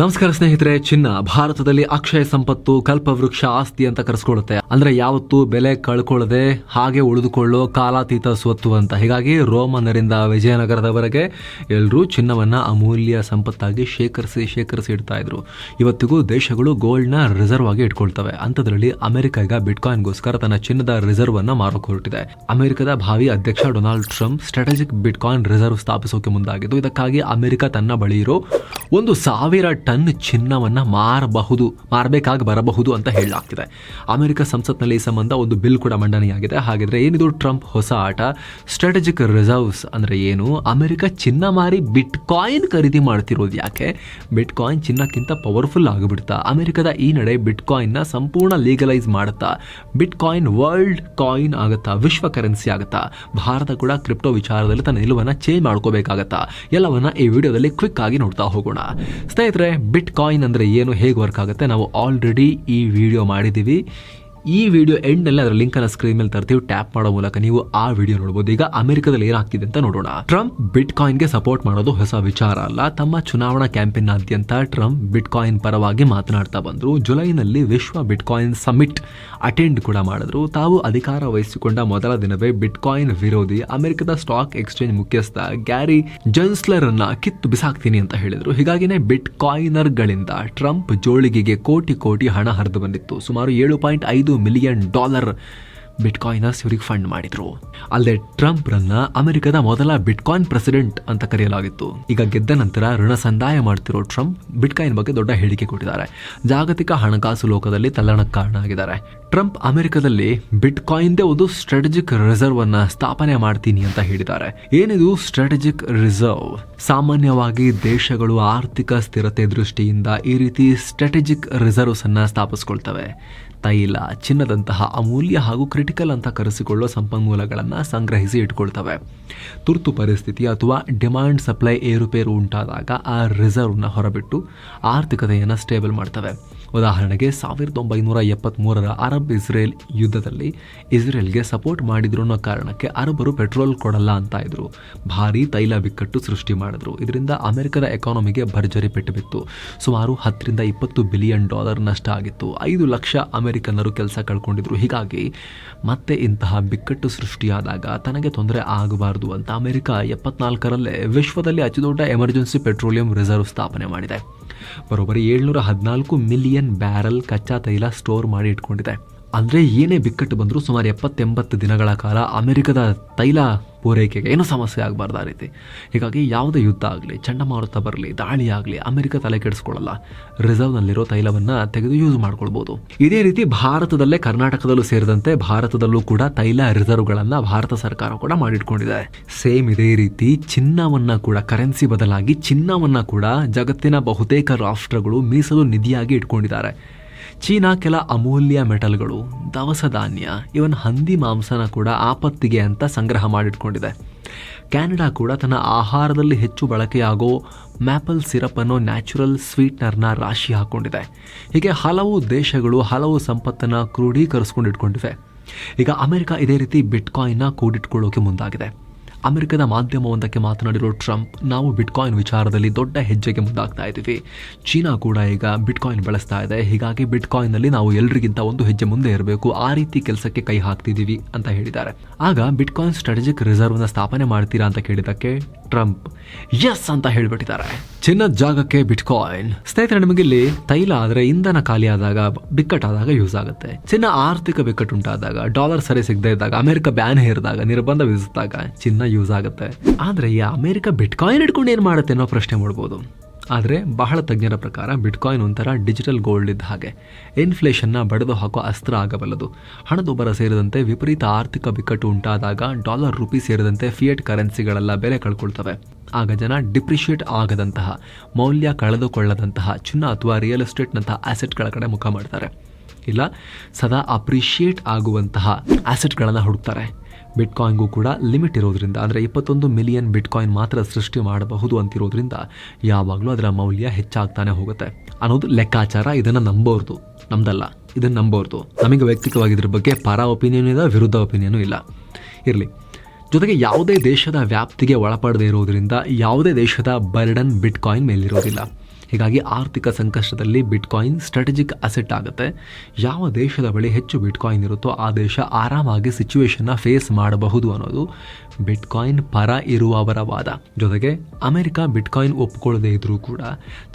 ನಮಸ್ಕಾರ ಸ್ನೇಹಿತರೆ, ಚಿನ್ನ ಭಾರತದಲ್ಲಿ ಅಕ್ಷಯ ಸಂಪತ್ತು, ಕಲ್ಪವೃಕ್ಷ ಆಸ್ತಿ ಅಂತ ಕರೆಸ್ಕೊಳ್ಳುತ್ತೆ ಅಂದ್ರೆ ಯಾವತ್ತೂ ಬೆಲೆ ಕಳ್ಕೊಳ್ಳದೆ ಹಾಗೆ ಉಳಿದುಕೊಳ್ಳೋ ಕಾಲಾತೀತ ಸ್ವತ್ತು ಅಂತ. ಹೀಗಾಗಿ ರೋಮನರಿಂದ ವಿಜಯನಗರದವರೆಗೆ ಎಲ್ಲರೂ ಚಿನ್ನವನ್ನ ಅಮೂಲ್ಯ ಸಂಪತ್ತಾಗಿ ಶೇಖರಿಸಿ ಶೇಖರಿಸಿ ಇಡ್ತಾ ಇದ್ರು. ಇವತ್ತಿಗೂ ದೇಶಗಳು ಗೋಲ್ಡ್ನ ರಿಸರ್ವ್ ಆಗಿ ಇಟ್ಕೊಳ್ತವೆ. ಅಂಥದ್ರಲ್ಲಿ ಅಮೆರಿಕ ಈಗ ಬಿಟ್ಕಾಯಿನ್ಗೋಸ್ಕರ ತನ್ನ ಚಿನ್ನದ ರಿಸರ್ವ್ ಅನ್ನ ಮಾರೋಕೆ ಹೊರಟಿದೆ. ಅಮೆರಿಕದ ಭಾವಿ ಅಧ್ಯಕ್ಷ Donald Trump strategic bitcoin reserve ಸ್ಥಾಪಿಸೋಕೆ ಮುಂದಾಗಿದ್ದು, ಇದಕ್ಕಾಗಿ ಅಮೆರಿಕ ತನ್ನ ಬಳಿ ಇರೋ ಒಂದು ಸಾವಿರ ಟನ್ ಚಿನ್ನವನ್ನ ಮಾರಬಹುದು, ಮಾರಬೇಕಾಗಿ ಬರಬಹುದು ಅಂತ ಹೇಳಲಾಗ್ತಿದೆ. ಅಮೆರಿಕ ಸಂಸತ್ನಲ್ಲಿ ಈ ಸಂಬಂಧ ಒಂದು ಬಿಲ್ ಕೂಡ ಮಂಡನೆಯಾಗಿದೆ. ಹಾಗಿದ್ರೆ ಏನಿದು ಟ್ರಂಪ್ ಹೊಸ ಆಟ? ಸ್ಟ್ರಾಟಜಿಕ್ ರಿಸರ್ವ್ಸ್ ಅಂದರೆ ಏನು? ಅಮೆರಿಕ ಚಿನ್ನ ಮಾರಿ ಬಿಟ್ ಕಾಯಿನ್ ಖರೀದಿ ಮಾಡ್ತಿರೋದು ಯಾಕೆ? ಬಿಟ್ ಕಾಯಿನ್ ಚಿನ್ನಕ್ಕಿಂತ ಪವರ್ಫುಲ್ ಆಗಿಬಿಡ್ತಾ? ಅಮೆರಿಕದ ಈ ನಡೆ ಬಿಟ್ ಕಾಯಿನ್ನ ಸಂಪೂರ್ಣ ಲೀಗಲೈಸ್ ಮಾಡುತ್ತಾ? ಬಿಟ್ ಕಾಯಿನ್ ವರ್ಲ್ಡ್ ಕಾಯಿನ್ ಆಗುತ್ತಾ? ವಿಶ್ವ ಕರೆನ್ಸಿ ಆಗುತ್ತಾ? ಭಾರತ ಕೂಡ ಕ್ರಿಪ್ಟೋ ವಿಚಾರದಲ್ಲಿ ತನ್ನ ನಿಲುವನ್ನು ಚೇಂಜ್ ಮಾಡ್ಕೋಬೇಕಾಗತ್ತಾ? ಎಲ್ಲವನ್ನ ಈ ವಿಡಿಯೋದಲ್ಲಿ ಕ್ವಿಕ್ ಆಗಿ ನೋಡ್ತಾ ಹೋಗೋಣ. ಸ್ನೇಹಿತರೆ ಬಿಟ್ ಕಾಯಿನ್ ಅಂದ್ರೆ ಏನು ಹೇಗೆ ವರ್ಕ್ ಆಗುತ್ತೆ ನಾವು ಆಲ್ರೆಡಿ ಈ ವಿಡಿಯೋ ಮಾಡಿದ್ದೀವಿ. ಈ ವಿಡಿಯೋ ಎಂಡ್ನಲ್ಲಿ ಅದರ ಲಿಂಕ್ ಅನ್ನ ಸ್ಕ್ರೀನ್ ಮೇಲೆ ತರ್ತೀವಿ ಟ್ಯಾಪ್ ಮಾಡೋ ಮೂಲಕ ನೀವು ಆ ವಿಡಿಯೋ ನೋಡಬಹುದು ಈಗ ಅಮೆರಿಕದಲ್ಲಿ ಏನಾಗ್ತಿದೆ ಅಂತ ನೋಡೋಣ. ಟ್ರಂಪ್ ಬಿಟ್ ಕಾಯಿನ್ಗೆ ಸಪೋರ್ಟ್ ಮಾಡೋದು ಹೊಸ ವಿಚಾರ ಅಲ್ಲ. ತಮ್ಮ ಚುನಾವಣಾ ಕ್ಯಾಂಪೇನ್ನಾದ್ಯಂತ ಟ್ರಂಪ್ ಬಿಟ್ ಕಾಯಿನ್ ಪರವಾಗಿ ಮಾತನಾಡ್ತಾ ಬಂದ್ರು. ಜುಲೈನಲ್ಲಿ ವಿಶ್ವ ಬಿಟ್ ಕಾಯಿನ್ ಸಮಿಟ್ ಅಟೆಂಡ್ ಕೂಡ ಮಾಡಿದ್ರು. ತಾವು ಅಧಿಕಾರ ವಹಿಸಿಕೊಂಡ ಮೊದಲ ದಿನವೇ ಬಿಟ್ ಕಾಯಿನ್ ವಿರೋಧಿ ಅಮೆರಿಕದ ಸ್ಟಾಕ್ ಎಕ್ಸ್ಚೇಂಜ್ ಮುಖ್ಯಸ್ಥ ಗ್ಯಾರಿ ಜನ್ಸ್ಲರ್ ಅನ್ನ ಕಿತ್ತು ಬಿಸಾಕ್ತೀನಿ ಅಂತ ಹೇಳಿದ್ರು. ಹೀಗಾಗಿನೇ ಬಿಟ್ ಕಾಯಿನರ್ಗಳಿಂದ ಟ್ರಂಪ್ ಜೋಳಿಗೆಗೆ ಕೋಟಿ ಕೋಟಿ ಹಣ ಹರಿದು ಬಂದಿತ್ತು. ಸುಮಾರು ಏಳು ಪಾಯಿಂಟ್ ಐದು ಮಿಲಿಯನ್ ಡಾಲರ್ ಬಿಟ್ಕಾಯಿನರ್ಸ್ ಇವರಿಗೆ ಫಂಡ್ ಮಾಡಿದ್ರು. ಅಲ್ಲದೆ ಟ್ರಂಪ್ ರನ್ನ ಅಮೆರಿಕದ ಮೊದಲ ಬಿಟ್ಕಾಯಿನ್ ಪ್ರೆಸಿಡೆಂಟ್ ಅಂತ ಕರೆಯಲಾಗಿತ್ತು. ಈಗ ಗೆದ್ದ ನಂತರ ಋಣ ಸಂದಾಯ ಮಾಡ್ತಿರೋ ಟ್ರಂಪ್ ಬಿಟ್ಕಾಯಿನ್ ಬಗ್ಗೆ ದೊಡ್ಡ ಹೇಳಿಕೆ ಕೊಟ್ಟಿದ್ದಾರೆ. ಜಾಗತಿಕ ಹಣಕಾಸು ಲೋಕದಲ್ಲಿ ತಲ್ಲಣಕ್ಕೆ ಕಾರಣ ಆಗಿದ್ದಾರೆ ಟ್ರಂಪ್ ಅಮೆರಿಕದಲ್ಲಿ ಬಿಟ್ ಕಾಯಿನ್ದೇ ಒಂದು ಸ್ಟ್ರಾಟಜಿಕ್ ರಿಸರ್ವ್ ಅನ್ನ ಸ್ಥಾಪನೆ ಮಾಡ್ತೀನಿ ಅಂತ ಹೇಳಿದ್ದಾರೆ. ಏನಿದು ಸ್ಟ್ರಾಟಜಿಕ್ ರಿಸರ್ವ್ ಸಾಮಾನ್ಯವಾಗಿ ದೇಶಗಳು ಆರ್ಥಿಕ ಸ್ಥಿರತೆ ದೃಷ್ಟಿಯಿಂದ ಈ ರೀತಿ ಸ್ಟ್ರಾಟಜಿಕ್ ರಿಸರ್ವ್ಸ್ ಅನ್ನ ಸ್ಥಾಪಿಸ್ಕೊಳ್ತವೆ. ತೈಲ ಚಿನ್ನದಂತಹ ಅಮೂಲ್ಯ ಹಾಗೂ ಕ್ರಿಟಿಕಲ್ ಅಂತ ಕರೆಸಿಕೊಳ್ಳುವ ಸಂಪನ್ಮೂಲಗಳನ್ನು ಸಂಗ್ರಹಿಸಿ ಇಟ್ಕೊಳ್ತವೆ. ತುರ್ತು ಪರಿಸ್ಥಿತಿ ಅಥವಾ ಡಿಮ್ಯಾಂಡ್ ಸಪ್ಲೈ ಏರುಪೇರು ಉಂಟಾದಾಗ ಆ ರಿಸರ್ವ್ನ ಹೊರಬಿಟ್ಟು ಆರ್ಥಿಕತೆಯನ್ನು ಸ್ಟೇಬಲ್ ಮಾಡ್ತವೆ. ಉದಾಹರಣೆಗೆ ಸಾವಿರದ ಒಂಬೈನೂರ ಎಪ್ಪತ್ತ್ಮೂರರ ಅರಬ್ ಇಸ್ರೇಲ್ ಯುದ್ಧದಲ್ಲಿ ಇಸ್ರೇಲ್ಗೆ ಸಪೋರ್ಟ್ ಮಾಡಿದ್ರು ಅನ್ನೋ ಕಾರಣಕ್ಕೆ ಅರಬರು ಪೆಟ್ರೋಲ್ ಕೊಡಲ್ಲ ಅಂತ ಇದ್ರು. ಭಾರೀ ತೈಲ ಬಿಕ್ಕಟ್ಟು ಸೃಷ್ಟಿ ಮಾಡಿದ್ರು. ಇದರಿಂದ ಅಮೆರಿಕದ ಎಕಾನಮಿಗೆ ಭರ್ಜರಿ ಪೆಟ್ಟು ಬಿತ್ತು. ಸುಮಾರು ಹತ್ತರಿಂದ ಇಪ್ಪತ್ತು ಬಿಲಿಯನ್ ಡಾಲರ್ ನಷ್ಟ ಆಗಿತ್ತು. ಐದು ಲಕ್ಷ ಅಮೆರಿಕನ್ನರು ಕೆಲಸ ಕಳ್ಕೊಂಡಿದ್ರು. ಹೀಗಾಗಿ ಮತ್ತೆ ಇಂತಹ ಬಿಕ್ಕಟ್ಟು ಸೃಷ್ಟಿಯಾದಾಗ ತನಗೆ ತೊಂದರೆ ಆಗಬಾರದು ಅಂತ ಅಮೆರಿಕ ಎಪ್ಪತ್ನಾಲ್ಕರಲ್ಲೇ ವಿಶ್ವದಲ್ಲಿ ಅತಿದೊಡ್ಡ ಎಮರ್ಜೆನ್ಸಿ ಪೆಟ್ರೋಲಿಯಂ ರಿಸರ್ವ್ ಸ್ಥಾಪನೆ ಮಾಡಿದೆ. ಬರೋಬ್ಬರಿ ಏಳ್ನೂರ ಹದಿನಾಲ್ಕು ಮಿಲಿಯನ್ ಬ್ಯಾರಲ್ ಕಚ್ಚಾ ತೈಲ ಸ್ಟೋರ್ ಮಾಡಿ ಇಟ್ಕೊಂಡಿದೆ. ಅಂದರೆ ಏನೇ ಬಿಕ್ಕಟ್ಟು ಬಂದರೂ ಸುಮಾರು ಎಪ್ಪತ್ತೆಂಬತ್ತು ದಿನಗಳ ಕಾಲ ಅಮೆರಿಕದ ತೈಲ ಪೂರೈಕೆಗೆ ಏನು ಸಮಸ್ಯೆ ಆಗಬಾರ್ದು ಆ ರೀತಿ. ಹೀಗಾಗಿ ಯಾವುದೇ ಯುದ್ಧ ಆಗಲಿ, ಚಂಡಮಾರುತ ಬರಲಿ, ದಾಳಿ ಆಗಲಿ, ಅಮೆರಿಕ ತಲೆ ಕೆಡಿಸ್ಕೊಳ್ಳಲ್ಲ. ರಿಸರ್ವ್ನಲ್ಲಿರೋ ತೈಲವನ್ನು ತೆಗೆದು ಯೂಸ್ ಮಾಡ್ಕೊಳ್ಬೋದು. ಇದೇ ರೀತಿ ಭಾರತದಲ್ಲೇ ಕರ್ನಾಟಕದಲ್ಲೂ ಸೇರಿದಂತೆ ಭಾರತದಲ್ಲೂ ಕೂಡ ತೈಲ ರಿಸರ್ವ್ಗಳನ್ನು ಭಾರತ ಸರ್ಕಾರ ಕೂಡ ಮಾಡಿಟ್ಕೊಂಡಿದೆ. ಸೇಮ್ ಇದೇ ರೀತಿ ಚಿನ್ನವನ್ನು ಕೂಡ ಕರೆನ್ಸಿ ಬದಲಾಗಿ ಚಿನ್ನವನ್ನು ಕೂಡ ಜಗತ್ತಿನ ಬಹುತೇಕ ರಾಷ್ಟ್ರಗಳು ಮೀಸಲು ನಿಧಿಯಾಗಿ ಇಟ್ಕೊಂಡಿದ್ದಾರೆ. ಚೀನಾ ಕೆಲ ಅಮೂಲ್ಯ ಮೆಟಲ್ಗಳು, ದವಸ ಧಾನ್ಯ, ಇವನ್ ಹಂದಿ ಮಾಂಸನ ಕೂಡ ಆಪತ್ತಿಗೆ ಅಂತ ಸಂಗ್ರಹ ಮಾಡಿಟ್ಕೊಂಡಿದೆ. ಕ್ಯಾನಡಾ ಕೂಡ ತನ್ನ ಆಹಾರದಲ್ಲಿ ಹೆಚ್ಚು ಬಳಕೆಯಾಗೋ ಮ್ಯಾಪಲ್ ಸಿರಪ್ ಅನ್ನೋ ನ್ಯಾಚುರಲ್ ಸ್ವೀಟ್ನರ್ನ ರಾಶಿ ಹಾಕೊಂಡಿದೆ. ಹೀಗೆ ಹಲವು ದೇಶಗಳು ಹಲವು ಸಂಪತ್ತನ್ನು ಕ್ರೋಢೀಕರಿಸ್ಕೊಂಡಿಟ್ಕೊಂಡಿವೆ ಈಗ ಅಮೆರಿಕ ಇದೇ ರೀತಿ ಬಿಟ್ಕಾಯಿನ್ನ ಕೂಡಿಟ್ಕೊಳ್ಳೋಕೆ ಮುಂದಾಗಿದೆ. ಅಮೆರಿಕದ ಮಾಧ್ಯಮವೊಂದಕ್ಕೆ ಮಾತನಾಡಿರೋ ಟ್ರಂಪ್, ನಾವು ಬಿಟ್ಕಾಯಿನ್ ವಿಚಾರದಲ್ಲಿ ದೊಡ್ಡ ಹೆಜ್ಜೆಗೆ ಮುಂದಾಗ್ತಾ ಇದ್ದೀವಿ. ಚೀನಾ ಕೂಡ ಈಗ ಬಿಟ್ಕಾಯಿನ್ ಬಳಸ್ತಾ ಇದೆ. ಹೀಗಾಗಿ ಬಿಟ್ಕಾಯಿನ್ನಲ್ಲಿ ನಾವು ಎಲ್ರಿಗಿಂತ ಒಂದು ಹೆಜ್ಜೆ ಮುಂದೆ ಇರಬೇಕು. ಆ ರೀತಿ ಕೆಲಸಕ್ಕೆ ಕೈ ಹಾಕ್ತಿದ್ದೀವಿ ಅಂತ ಹೇಳಿದ್ದಾರೆ. ಆಗ ಬಿಟ್ಕಾಯಿನ್ ಸ್ಟ್ರಾಟಜಿಕ್ ರಿಸರ್ವ್ನ ಸ್ಥಾಪನೆ ಮಾಡ್ತೀರಾ ಅಂತ ಕೇಳಿದಕ್ಕೆ ಟ್ರಂಪ್. ಎಸ್ ಅಂತ ಹೇಳ್ಬಿಟ್ಟಿದ್ದಾರೆ. ಚಿನ್ನದ ಜಾಗಕ್ಕೆ ಬಿಟ್ಕಾಯಿನ್. ಸ್ನೇಹಿತರೆ ನಿಮಗೆ ಇಲ್ಲಿ ತೈಲ ಆದರೆ ಇಂಧನ ಖಾಲಿ ಆದಾಗ ಬಿಕ್ಕಟ್ಟಾದಾಗ ಯೂಸ್ ಆಗುತ್ತೆ. ಚಿನ್ನ ಆರ್ಥಿಕ ಬಿಕ್ಕಟ್ಟು ಉಂಟಾದಾಗ ಡಾಲರ್ ಸರಿ ಸಿಗದೇ ಇದ್ದಾಗ ಅಮೆರಿಕ ಬ್ಯಾನ್ ಹೇರಿದಾಗ ನಿರ್ಬಂಧ ವಿಧಿಸಿದಾಗ ಚಿನ್ನ ಯೂಸ್ ಆಗುತ್ತೆ. ಆದ್ರೆ ಈ ಅಮೆರಿಕ ಬಿಟ್ಕಾಯಿನ್ ಇಟ್ಕೊಂಡು ಏನು ಮಾಡುತ್ತೆ ಅನ್ನೋ ಪ್ರಶ್ನೆ ಮಾಡ್ಬೋದು. ಆದರೆ ಬಹಳ ತಜ್ಞರ ಪ್ರಕಾರ ಬಿಟ್ಕಾಯಿನ್ ಒಂಥರ ಡಿಜಿಟಲ್ ಗೋಲ್ಡ್ ಇದ್ದ ಹಾಗೆ. ಇನ್ಫ್ಲೇಷನ್ನ ಬಡಿದು ಹಾಕೋ ಅಸ್ತ್ರ ಆಗಬಲ್ಲದು. ಹಣದುಬ್ಬರ ಸೇರಿದಂತೆ ವಿಪರೀತ ಆರ್ಥಿಕ ಬಿಕ್ಕಟ್ಟು ಉಂಟಾದಾಗ ಡಾಲರ್ ರುಪಿ ಸೇರಿದಂತೆ ಫಿಯೆಟ್ ಕರೆನ್ಸಿಗಳೆಲ್ಲ ಬೆಲೆ ಕಳ್ಕೊಳ್ತವೆ. ಆಗ ಜನ ಡಿಪ್ರಿಷಿಯೇಟ್ ಆಗದಂತಹ, ಮೌಲ್ಯ ಕಳೆದುಕೊಳ್ಳದಂತಹ, ಚಿನ್ನ ಅಥವಾ ರಿಯಲ್ ಎಸ್ಟೇಟ್ನಂತಹ ಆಸೆಟ್ಗಳ ಕಡೆ ಮುಖ ಮಾಡ್ತಾರೆ. ಇಲ್ಲ, ಸದಾ ಅಪ್ರಿಷಿಯೇಟ್ ಆಗುವಂತಹ ಆಸೆಟ್ಗಳನ್ನು ಹುಡುಕ್ತಾರೆ. ಬಿಟ್ಕಾಯಿನ್ಗೂ ಕೂಡ ಲಿಮಿಟ್ ಇರೋದ್ರಿಂದ, ಅಂದರೆ ಇಪ್ಪತ್ತೊಂದು ಮಿಲಿಯನ್ ಬಿಟ್ಕಾಯಿನ್ ಮಾತ್ರ ಸೃಷ್ಟಿ ಮಾಡಬಹುದು ಅಂತಿರೋದ್ರಿಂದ ಯಾವಾಗಲೂ ಅದರ ಮೌಲ್ಯ ಹೆಚ್ಚಾಗ್ತಾನೆ ಹೋಗುತ್ತೆ. ಅನ್ನೋದು ಲೆಕ್ಕಾಚಾರ ಇದನ್ನು ನಂಬೋರ್ದು. ನಮ್ದಲ್ಲ, ಇದನ್ನು ನಂಬೋರ್ದು. ನಮಗೆ ವ್ಯಕ್ತಿಕವಾಗಿ ಇದ್ರ ಬಗ್ಗೆ ಪರ ಒಪಿನಿಯನ್ ಇಲ್ಲ, ವಿರುದ್ಧ ಒಪಿನಿಯನು ಇಲ್ಲ. ಇರಲಿ. ಜೊತೆಗೆ ಯಾವುದೇ ದೇಶದ ವ್ಯಾಪ್ತಿಗೆ ಒಳಪಡದೇ ಇರೋದ್ರಿಂದ ಯಾವುದೇ ದೇಶದ ಬರ್ಡನ್ ಬಿಟ್ಕಾಯಿನ್ ಮೇಲಿರೋದಿಲ್ಲ. ಹೀಗಾಗಿ ಆರ್ಥಿಕ ಸಂಕಷ್ಟದಲ್ಲಿ ಬಿಟ್ಕಾಯಿನ್ ಸ್ಟ್ರಾಟಜಿಕ್ ಅಸೆಟ್ ಆಗುತ್ತೆ. ಯಾವ ದೇಶದ ಬಳಿ ಹೆಚ್ಚು ಬಿಟ್ಕಾಯಿನ್ ಇರುತ್ತೋ ಆ ದೇಶ ಆರಾಮಾಗಿ ಸಿಚುವೇಶನ್ನ ಫೇಸ್ ಮಾಡಬಹುದು ಅನ್ನೋದು ಬಿಟ್ಕಾಯಿನ್ ಪರ ಇರುವವರ ವಾದ. ಜೊತೆಗೆ ಅಮೆರಿಕ ಬಿಟ್ಕಾಯಿನ್ ಒಪ್ಪಿಕೊಳ್ಳದೇ ಇದ್ರೂ ಕೂಡ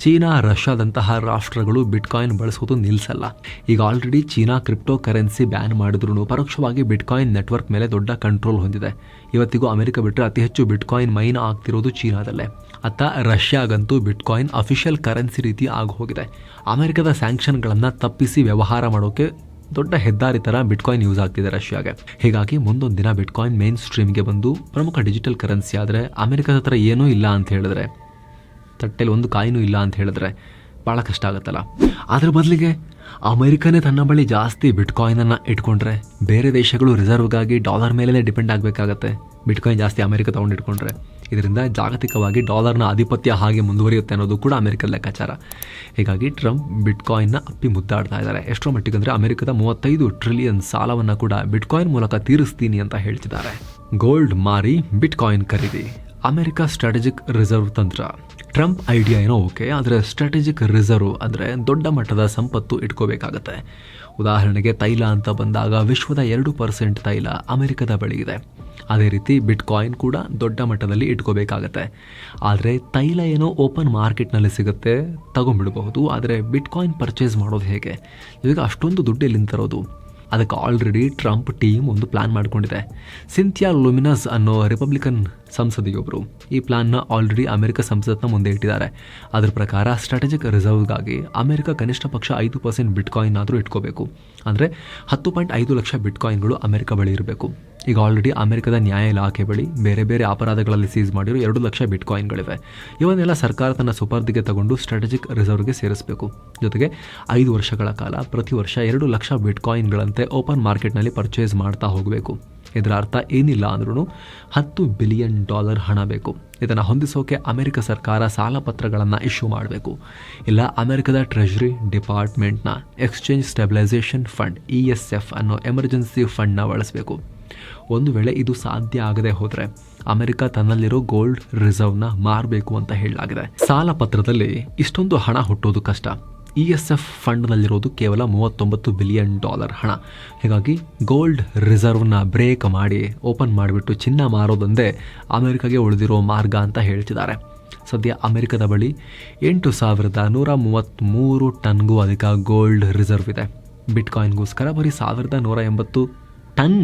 ಚೀನಾ, ರಷ್ಯಾದಂತಹ ರಾಷ್ಟ್ರಗಳು ಬಿಟ್ಕಾಯಿನ್ ಬಳಸೋದು ನಿಲ್ಲಿಸಲ್ಲ ಈಗ already China crypto currency ban ಮಾಡಿದ್ರು ಪರೋಕ್ಷವಾಗಿ ಬಿಟ್ಕಾಯಿನ್ ನೆಟ್ವರ್ಕ್ ಮೇಲೆ ದೊಡ್ಡ ಕಂಟ್ರೋಲ್ ಹೊಂದಿದೆ. ಇವತ್ತಿಗೂ ಅಮೆರಿಕ ಬಿಟ್ಟರೆ ಅತಿ ಹೆಚ್ಚು ಬಿಟ್ಕಾಯಿನ್ ಮೈನ್ ಆಗ್ತಿರೋದು ಚೀನಾದಲ್ಲೇ. ಅತ್ತ ರಷ್ಯಾಗಂತೂ ಬಿಟ್ಕಾಯಿನ್ ಅಫಿಷಿಯಲ್ ಕರೆನ್ಸಿ ರೀತಿ ಆಗಿ ಹೋಗಿದೆ ಅಮೆರಿಕದ ಸ್ಯಾಂಕ್ಷನ್ಗಳನ್ನು ತಪ್ಪಿಸಿ ವ್ಯವಹಾರ ಮಾಡೋಕೆ ದೊಡ್ಡ ಹೆದ್ದಾರಿ ಥರ ಬಿಟ್ಕಾಯಿನ್ ಯೂಸ್ ಆಗ್ತಿದೆ ರಷ್ಯಾಗೆ. ಹೀಗಾಗಿ ಮುಂದೊಂದು ದಿನ ಬಿಟ್ಕಾಯಿನ್ ಮೇನ್ ಸ್ಟ್ರೀಮ್ಗೆ ಬಂದು ಪ್ರಮುಖ ಡಿಜಿಟಲ್ ಕರೆನ್ಸಿ ಆದರೆ ಅಮೆರಿಕದ ಹತ್ರ ಏನೂ ಇಲ್ಲ ಅಂತ ಹೇಳಿದ್ರೆ. ತಟ್ಟೆಲಿ ಒಂದು ಕಾಯಿನೂ ಇಲ್ಲ ಅಂತ ಹೇಳಿದ್ರೆ. ಭಾಳ ಕಷ್ಟ ಆಗುತ್ತಲ್ಲ? ಅದ್ರ ಬದಲಿಗೆ ಅಮೆರಿಕನೇ ತನ್ನ ಬಳಿ ಜಾಸ್ತಿ ಬಿಟ್ಕಾಯಿನನ್ನು ಇಟ್ಕೊಂಡ್ರೆ ಬೇರೆ ದೇಶಗಳು ರಿಸರ್ವ್ಗಾಗಿ ಡಾಲರ್ ಮೇಲೇ ಡಿಪೆಂಡ್ ಆಗಬೇಕಾಗತ್ತೆ. ಬಿಟ್ಕಾಯಿನ್ ಜಾಸ್ತಿ ಅಮೆರಿಕ ತೊಗೊಂಡು ಇಟ್ಕೊಂಡ್ರೆ. ಇದರಿಂದ ಜಾಗತಿಕವಾಗಿ ಡಾಲರ್ನ ಆಧಿಪತ್ಯ ಹಾಗೆ ಮುಂದುವರಿಯುತ್ತೆ ಅನ್ನೋದು ಕೂಡ ಅಮೆರಿಕದ ಲೆಕ್ಕಾಚಾರ. ಹೀಗಾಗಿ ಟ್ರಂಪ್ ಬಿಟ್ಕಾಯಿನ್ನ ಅಪ್ಪಿ ಮುದ್ದಾಡ್ತಾ ಇದ್ದಾರೆ. ಎಷ್ಟೋ ಮಟ್ಟಿಗೆ ಅಂದರೆ ಅಮೆರಿಕದ ಮೂವತ್ತೈದು ಟ್ರಿಲಿಯನ್ ಸಾಲವನ್ನು ಕೂಡ ಬಿಟ್ಕಾಯಿನ್ ಮೂಲಕ ತೀರಿಸ್ತೀನಿ ಅಂತ ಹೇಳ್ತಿದ್ದಾರೆ. ಗೋಲ್ಡ್ ಮಾರಿ ಬಿಟ್ಕಾಯಿನ್ ಖರೀದಿ. ಅಮೆರಿಕ ಸ್ಟ್ರಾಟಜಿಕ್ ರಿಸರ್ವ್ ತಂತ್ರ. ಟ್ರಂಪ್ ಐಡಿಯಾ ಏನೋ ಓಕೆ, ಆದರೆ ಸ್ಟ್ರಾಟಜಿಕ್ ರಿಸರ್ವ್ ಅಂದರೆ ದೊಡ್ಡ ಮಟ್ಟದ ಸಂಪತ್ತು ಇಟ್ಕೋಬೇಕಾಗತ್ತೆ. ಉದಾಹರಣೆಗೆ ತೈಲ ಅಂತ ಬಂದಾಗ ವಿಶ್ವದ ಎರಡು ಪರ್ಸೆಂಟ್ ತೈಲ ಅಮೆರಿಕದ ಬಳಿ ಇದೆ. ಅದೇ ರೀತಿ ಬಿಟ್ಕಾಯಿನ್ ಕೂಡ ದೊಡ್ಡ ಮಟ್ಟದಲ್ಲಿ ಇಟ್ಕೋಬೇಕಾಗತ್ತೆ. ಆದರೆ ತೈಲ ಏನೋ ಓಪನ್ ಮಾರ್ಕೆಟ್ನಲ್ಲಿ ಸಿಗುತ್ತೆ, ತಗೊಂಡ್ಬಿಡಬಹುದು, ಆದರೆ ಬಿಟ್ಕಾಯಿನ್ ಪರ್ಚೇಸ್ ಮಾಡೋದು ಹೇಗೆ? ಈಗ ಅಷ್ಟೊಂದು ದುಡ್ಡು ಎಲ್ಲಿಂದ ತರೋದು? ಅದಕ್ಕೆ ಆಲ್ರೆಡಿ ಟ್ರಂಪ್ ಟೀಮ್ ಒಂದು ಪ್ಲಾನ್ ಮಾಡಿಕೊಂಡಿದೆ. ಸಿಂಥಿಯಾ ಲುಮಿನಸ್ ಅನ್ನೋ ರಿಪಬ್ಲಿಕನ್ ಸಂಸದಿಯೊಬ್ಬರು ಈ ಪ್ಲಾನ್ನ ಆಲ್ರೆಡಿ ಅಮೆರಿಕ ಸಂಸತ್ನ ಮುಂದೆ ಇಟ್ಟಿದ್ದಾರೆ. ಅದರ ಪ್ರಕಾರ ಸ್ಟ್ರಾಟಜಿಕ್ ರಿಸರ್ವ್ಗಾಗಿ ಅಮೆರಿಕ ಕನಿಷ್ಠ ಪಕ್ಷ ಐದು ಪರ್ಸೆಂಟ್ ಬಿಟ್ಕಾಯಿನ್ ಆದರೂ ಇಟ್ಕೋಬೇಕು. ಅಂದರೆ ಹತ್ತು ಪಾಯಿಂಟ್ ಐದು ಲಕ್ಷ ಬಿಟ್ಕಾಯಿನ್ಗಳು ಅಮೆರಿಕ ಬಳಿ ಇರಬೇಕು. ಈಗ ಆಲ್ರೆಡಿ ಅಮೆರಿಕದ ನ್ಯಾಯ ಇಲಾಖೆ ಬಳಿ ಬೇರೆ ಬೇರೆ ಅಪರಾಧಗಳಲ್ಲಿ ಸೀಸ್ ಮಾಡಿರೋ ಎರಡು ಲಕ್ಷ ಬಿಟ್ಕಾಯಿನ್ಗಳಿವೆ. ಇವನ್ನೆಲ್ಲ ಸರ್ಕಾರ ತನ್ನ ಸುಪರ್ದಿಗೆ ತಗೊಂಡು ಸ್ಟ್ರಾಟಜಿಕ್ ರಿಸರ್ವ್ಗೆ ಸೇರಿಸಬೇಕು. ಜೊತೆಗೆ ಐದು ವರ್ಷಗಳ ಕಾಲ ಪ್ರತಿ ವರ್ಷ ಎರಡು ಲಕ್ಷ ಬಿಟ್ಕಾಯಿನ್ಗಳಂತೆ ಓಪನ್ ಮಾರ್ಕೆಟ್ನಲ್ಲಿ ಪರ್ಚೇಸ್ ಮಾಡ್ತಾ ಹೋಗಬೇಕು. ಇದರ ಅರ್ಥ ಏನಿಲ್ಲ ಅಂದ್ರೂ ಹತ್ತು ಬಿಲಿಯನ್ ಡಾಲರ್ ಹಣ ಬೇಕು. ಇದನ್ನು ಹೊಂದಿಸೋಕೆ ಅಮೆರಿಕ ಸರ್ಕಾರ ಸಾಲ ಪತ್ರಗಳನ್ನು ಇಶ್ಯೂ ಮಾಡಬೇಕು. ಇಲ್ಲ ಅಮೆರಿಕದ ಟ್ರೆಜರಿ ಡಿಪಾರ್ಟ್ಮೆಂಟ್ನ exchange stabilization fund E S F ಅನ್ನೋ ಎಮರ್ಜೆನ್ಸಿ ಫಂಡ್ನ ಬಳಸಬೇಕು. ಒಂದು ವೇಳೆ ಇದು ಸಾಧ್ಯ ಆಗದೆ ಹೋದರೆ ಅಮೆರಿಕ ತನ್ನಲ್ಲಿರೋ ಗೋಲ್ಡ್ ರಿಸರ್ವ್ನ ಮಾರಬೇಕು ಅಂತ ಹೇಳಲಾಗಿದೆ. ಸಾಲ ಪತ್ರದಲ್ಲಿ ಇಷ್ಟೊಂದು ಹಣ ಹುಟ್ಟೋದು ಕಷ್ಟ. ಇ ಎಸ್ ಎಫ್ ಫಂಡ್ನಲ್ಲಿರೋದು ಕೇವಲ ಮೂವತ್ತೊಂಬತ್ತು ಬಿಲಿಯನ್ ಡಾಲರ್ ಹಣ. ಹೀಗಾಗಿ ಗೋಲ್ಡ್ ರಿಸರ್ವ್ನ ಬ್ರೇಕ್ ಮಾಡಿ ಓಪನ್ ಮಾಡಿಬಿಟ್ಟು ಚಿನ್ನ ಮಾರೋದೊಂದೇ ಅಮೆರಿಕಾಗೆ ಉಳಿದಿರೋ ಮಾರ್ಗ ಅಂತ ಹೇಳ್ತಿದ್ದಾರೆ. ಸದ್ಯ ಅಮೆರಿಕದ ಬಳಿ ಎಂಟು ಸಾವಿರದ ನೂರ ಮೂವತ್ತ್ಮೂರು ಟನ್ಗೂ ಅಧಿಕ ಗೋಲ್ಡ್ ರಿಸರ್ವ್ ಇದೆ. ಬಿಟ್ಕಾಯಿನ್ಗೋಸ್ಕರ ಬರೀ ಸಾವಿರದ ನೂರ ಎಂಬತ್ತು ಟನ್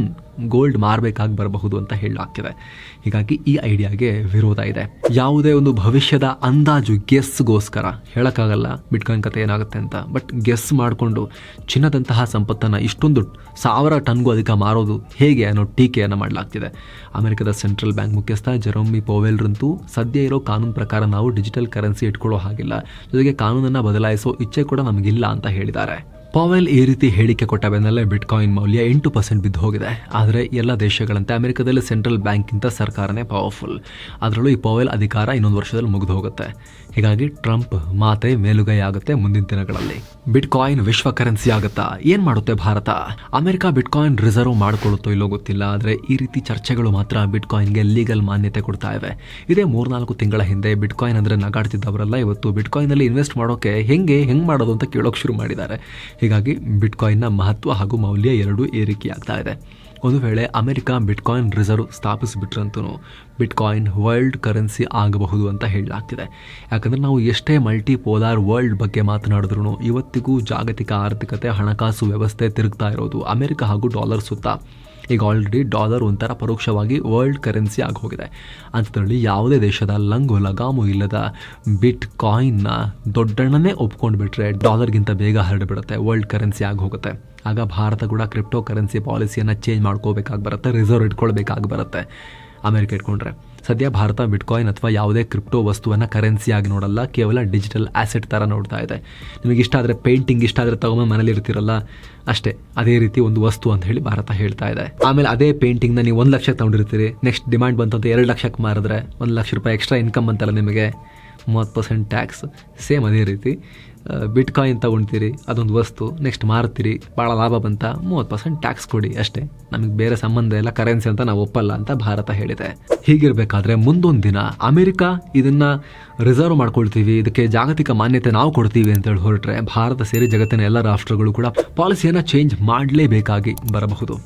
ಗೋಲ್ಡ್ ಮಾರಬೇಕಾಗಿ ಬರಬಹುದು ಅಂತ ಹೇಳಲಾಗ್ತಿದೆ ಹೀಗಾಗಿ ಈ ಐಡಿಯಾಗೆ ವಿರೋಧ ಇದೆ. ಯಾವುದೇ ಒಂದು ಭವಿಷ್ಯದ ಅಂದಾಜು ಗೆಸ್ಗೋಸ್ಕರ ಹೇಳೋಕ್ಕಾಗಲ್ಲ, ಬಿಟ್ಕಾಯಿನ್ ಕತೆ ಏನಾಗುತ್ತೆ ಅಂತ. ಬಟ್ ಗೆಸ್ ಮಾಡಿಕೊಂಡು ಚಿನ್ನದಂತಹ ಸಂಪತ್ತನ್ನು ಇಷ್ಟೊಂದು ಸಾವಿರ ಟನ್ಗೂ ಅಧಿಕ ಮಾರೋದು ಹೇಗೆ ಅನ್ನೋ ಟೀಕೆಯನ್ನು ಮಾಡಲಾಗ್ತಿದೆ. ಅಮೆರಿಕದ ಸೆಂಟ್ರಲ್ ಬ್ಯಾಂಕ್ ಮುಖ್ಯಸ್ಥ ಜೆರೋಮಿ ಪೋವೆಲ್ರಂತೂ ಸದ್ಯ ಇರೋ ಕಾನೂನು ಪ್ರಕಾರ ನಾವು ಡಿಜಿಟಲ್ ಕರೆನ್ಸಿ ಇಟ್ಕೊಳ್ಳೋ ಹಾಗಿಲ್ಲ. ಜೊತೆಗೆ ಕಾನೂನನ್ನು ಬದಲಾಯಿಸೋ ಇಚ್ಛೆ ಕೂಡ ನಮಗಿಲ್ಲ ಅಂತ ಹೇಳಿದ್ದಾರೆ. ಪಾವೆಲ್ ಈ ರೀತಿ ಹೇಳಿಕೆ ಕೊಟ್ಟ ಬೆನ್ನಲ್ಲೇ ಬಿಟ್ಕಾಯಿನ್ ಮೌಲ್ಯ ಎಂಟು ಪರ್ಸೆಂಟ್ ಬಿದ್ದು ಹೋಗಿದೆ. ಆದರೆ ಎಲ್ಲ ದೇಶಗಳಂತೆ ಅಮೆರಿಕದಲ್ಲಿ ಸೆಂಟ್ರಲ್ ಬ್ಯಾಂಕ್ಗಿಂತ ಸರ್ಕಾರನೇ ಪವರ್ಫುಲ್ ಅದರಲ್ಲೂ ಈ ಪಾವೆಲ್ ಅಧಿಕಾರ ಇನ್ನೊಂದು ವರ್ಷದಲ್ಲಿ ಮುಗಿದು ಹೋಗುತ್ತೆ. ಹೀಗಾಗಿ ಟ್ರಂಪ್ ಮಾತೆ ಮೇಲುಗೈ ಆಗುತ್ತೆ ಮುಂದಿನ ದಿನಗಳಲ್ಲಿ. ಬಿಟ್ಕಾಯಿನ್ ವಿಶ್ವ ಕರೆನ್ಸಿ ಆಗುತ್ತಾ? ಏನು ಮಾಡುತ್ತೆ ಭಾರತ? ಅಮೆರಿಕ ಬಿಟ್ಕಾಯಿನ್ ರಿಸರ್ವ್ ಮಾಡಿಕೊಳ್ಳುತ್ತೋ ಇಲ್ಲೋ ಗೊತ್ತಿಲ್ಲ. ಆದರೆ ಈ ರೀತಿ ಚರ್ಚೆಗಳು ಮಾತ್ರ ಬಿಟ್ಕಾಯಿನ್ಗೆ ಲೀಗಲ್ ಮಾನ್ಯತೆ ಕೊಡ್ತಾ ಇವೆ. ಇದೇ ಮೂರ್ನಾಲ್ಕು ತಿಂಗಳ ಹಿಂದೆ ಬಿಟ್ಕಾಯಿನ್ ಅಂದ್ರೆ ನಗಾಡ್ತಿದ್ದವರೆಲ್ಲ. ಇವತ್ತು ಬಿಟ್ಕಾಯಿನಲ್ಲಿ ಇನ್ವೆಸ್ಟ್ ಮಾಡೋಕೆ ಹೆಂಗೆ ಹೆಂಗೆ ಮಾಡೋದು ಅಂತ ಕೇಳೋಕೆ ಶುರು ಮಾಡಿದ್ದಾರೆ. ಹೀಗಾಗಿ ಬಿಟ್ಕಾಯಿನ್ನ ಮಹತ್ವ ಹಾಗೂ ಮೌಲ್ಯ ಎರಡೂ ಏರಿಕೆಯಾಗ್ತಾ ಇದೆ. ಒಂದು ವೇಳೆ ಅಮೆರಿಕ ಬಿಟ್ಕಾಯಿನ್ ರಿಸರ್ವ್ ಸ್ಥಾಪಿಸಿಬಿಟ್ರಂತೂ ಬಿಟ್ಕಾಯಿನ್ ವರ್ಲ್ಡ್ ಕರೆನ್ಸಿ ಆಗಬಹುದು ಅಂತ ಹೇಳಲಾಗ್ತಿದೆ. ಯಾಕಂದರೆ ನಾವು ಎಷ್ಟೇ ಮಲ್ಟಿ ಪೋಲಾರ್ ವರ್ಲ್ಡ್ ಬಗ್ಗೆ ಮಾತನಾಡಿದ್ರು ಇವತ್ತಿಗೂ ಜಾಗತಿಕ ಆರ್ಥಿಕತೆ ಹಣಕಾಸು ವ್ಯವಸ್ಥೆ ತಿರುಗ್ತಾ ಇರೋದು ಅಮೆರಿಕ ಹಾಗೂ ಡಾಲರ್ ಸುತ್ತ. ಈಗ ಆಲ್ರೆಡಿ ಡಾಲರ್ ಒಂಥರ ಪರೋಕ್ಷವಾಗಿ ವರ್ಲ್ಡ್ ಕರೆನ್ಸಿ ಆಗಿ ಹೋಗಿದೆ ಅಂಥದ್ರಲ್ಲಿ ಯಾವುದೇ ದೇಶದ ಲಂಗು, ಲಗಾಮು ಇಲ್ಲದ ಬಿಟ್ ಕಾಯಿನ್ನ ದೊಡ್ಡಣ್ಣನೇ ಒಪ್ಕೊಂಡು ಬಿಟ್ಟರೆ ಡಾಲರ್ಗಿಂತ ಬೇಗ ಹರಡಿಬಿಡುತ್ತೆ ವರ್ಲ್ಡ್ ಕರೆನ್ಸಿ ಆಗಿ ಹೋಗುತ್ತೆ. ಆಗ ಭಾರತ ಕೂಡ ಕ್ರಿಪ್ಟೋ ಕರೆನ್ಸಿ ಪಾಲಿಸಿಯನ್ನು ಚೇಂಜ್ ಮಾಡ್ಕೋಬೇಕಾಗಿ ಬರುತ್ತೆ ರಿಸರ್ವ್ ಇಟ್ಕೊಳ್ಬೇಕಾಗಿ ಬರುತ್ತೆ. ಅಮೆರಿಕ ಇಟ್ಕೊಂಡ್ರೆ. ಸದ್ಯ ಭಾರತ, ಬಿಟ್ಕಾಯಿನ್ ಅಥವಾ ಯಾವುದೇ ಕ್ರಿಪ್ಟೋ ವಸ್ತುವನ್ನು ಕರೆನ್ಸಿಯಾಗಿ ನೋಡಲ್ಲ, ಕೇವಲ ಡಿಜಿಟಲ್ ಆ್ಯಸೆಟ್ ಥರ ನೋಡ್ತಾ ಇದೆ. ನಿಮಗೆ ಇಷ್ಟ ಆದರೆ ಪೇಂಟಿಂಗ್, ಇಷ್ಟ ಆದರೆ ತಗೊಂಡು ಮನೇಲಿ ಇರ್ತಿರಲ್ಲ? ಅಷ್ಟೇ, ಅದೇ ರೀತಿ ಒಂದು ವಸ್ತು ಅಂತ ಹೇಳಿ ಭಾರತ ಹೇಳ್ತಾ ಇದೆ. ಆಮೇಲೆ ಅದೇ ಪೇಂಟಿಂಗ್ನ ನೀವು ಒಂದು ಲಕ್ಷಕ್ಕೆ ತಗೊಂಡಿರ್ತೀರಿ. ನೆಕ್ಸ್ಟ್ ಡಿಮ್ಯಾಂಡ್ ಬಂತಂತ ಎರಡು ಲಕ್ಷಕ್ಕೆ ಮಾರಿದ್ರೆ ಒಂದು ಲಕ್ಷ ರೂಪಾಯಿ ಎಕ್ಸ್ಟ್ರಾ ಇನ್ಕಮ್ ಅಂತಲ್ಲ ನಿಮಗೆ? ಮೂವತ್ತು ಪರ್ಸೆಂಟ್ ಟ್ಯಾಕ್ಸ್ ಸೇಮ್ ಅದೇ ರೀತಿ. ಬಿಟ್ಕಾಯಿನ್ ತೊಗೊಳ್ತೀರಿ ಅದೊಂದು ವಸ್ತು ನೆಕ್ಸ್ಟ್ ಮಾರ್ತೀರಿ, ಭಾಳ ಲಾಭ ಬಂತ, ಮೂವತ್ತು ಪರ್ಸೆಂಟ್ ಟ್ಯಾಕ್ಸ್ ಕೊಡಿ ಅಷ್ಟೇ. ನಮಗೆ ಬೇರೆ ಸಂಬಂಧ ಇಲ್ಲ ಕರೆನ್ಸಿ ಅಂತ ನಾವು ಒಪ್ಪಲ್ಲ ಅಂತ ಭಾರತ ಹೇಳಿದೆ. ಹೀಗಿರಬೇಕಾದ್ರೆ ಮುಂದೊಂದು ದಿನ ಅಮೆರಿಕ ಇದನ್ನು ರಿಸರ್ವ್ ಮಾಡ್ಕೊಳ್ತೀವಿ, ಇದಕ್ಕೆ ಜಾಗತಿಕ ಮಾನ್ಯತೆ ನಾವು ಕೊಡ್ತೀವಿ ಅಂತೇಳಿ ಹೊರಟ್ರೆ ಭಾರತ ಸೇರಿ ಜಗತ್ತಿನ ಎಲ್ಲ ರಾಷ್ಟ್ರಗಳು ಕೂಡ ಪಾಲಿಸಿಯನ್ನು ಚೇಂಜ್ ಮಾಡಲೇಬೇಕಾಗಿ ಬರಬಹುದು.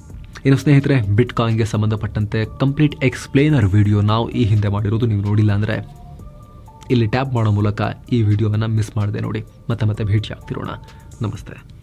ಇನ್ನು ಸ್ನೇಹಿತರೆ ಬಿಟ್ಕಾಯಿನ್ಗೆ ಸಂಬಂಧಪಟ್ಟಂತೆ ಕಂಪ್ಲೀಟ್ ಎಕ್ಸ್ಪ್ಲೇನರ್ ವಿಡಿಯೋ ನಾವು ಈ ಹಿಂದೆ ಮಾಡಿರೋದು ನೀವು ನೋಡಿಲ್ಲ ಅಂದರೆ ಇಲ್ಲಿ ಟ್ಯಾಪ್ ಮಾಡೋ ಮೂಲಕ ಈ ವಿಡಿಯೋವನ್ನು ಮಿಸ್ ಮಾಡದೆ ನೋಡಿ. ಮತ್ತೆ ಮತ್ತೆ ಭೇಟಿ ಆಗ್ತಿರೋಣ ನಮಸ್ತೆ.